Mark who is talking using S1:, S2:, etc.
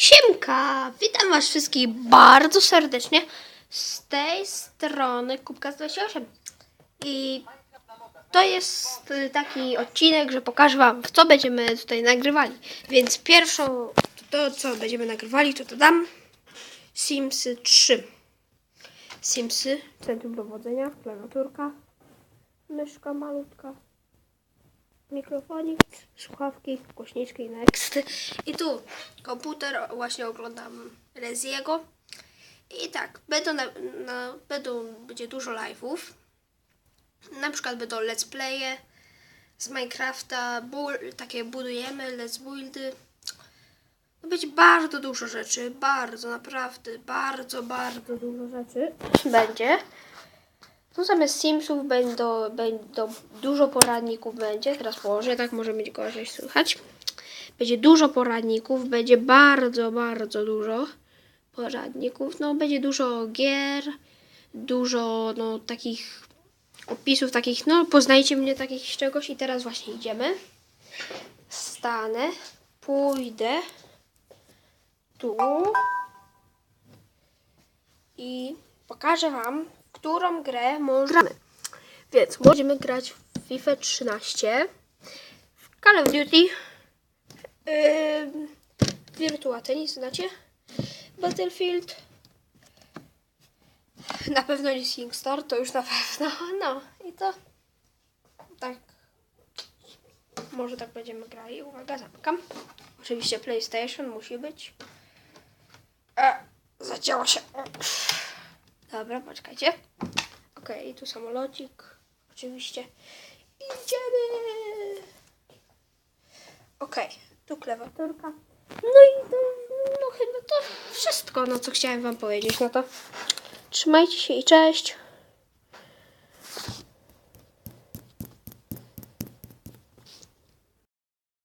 S1: Siemka! Witam Was wszystkich bardzo serdecznie z tej strony Kubka 28. I to jest taki odcinek, że pokażę Wam, w co będziemy tutaj nagrywali. Więc pierwszą, to co będziemy nagrywali, to dodam Simsy 3. Simsy, centrum dowodzenia, klawiaturka, myszka malutka, mikrofonik, słuchawki, głośniczki next. I tu komputer, właśnie oglądam Reziego. I tak, będą, na, na, będą, będzie dużo live'ów. Na przykład będą let's playe z Minecrafta, takie budujemy, let's buildy. Będzie bardzo dużo rzeczy, bardzo, naprawdę, bardzo, bardzo dużo rzeczy będzie. Tu zamiast Simsów będą, będą dużo poradników będzie. Teraz położę, tak może być gorzej słychać. Będzie dużo poradników, będzie bardzo, bardzo dużo poradników. No będzie dużo gier, dużo no takich opisów takich, no poznajcie mnie takich z czegoś i teraz właśnie idziemy. Stanę, pójdę tu i pokażę Wam, którą grę możemy. Więc będziemy grać w FIFA 13, w Call of Duty, yy, Virtua Tennis, znacie? Battlefield. Na pewno nie SingStar, to już na pewno. No i to tak. Może tak będziemy grali. Uwaga, zamykam. Oczywiście PlayStation musi być. E, zadziała się. Dobra, poczekajcie. Okej, tu samolocik. Oczywiście. Idziemy! Okej, tu klawiaturka. No i to, no chyba to wszystko, no co chciałem wam powiedzieć. No to trzymajcie się i cześć.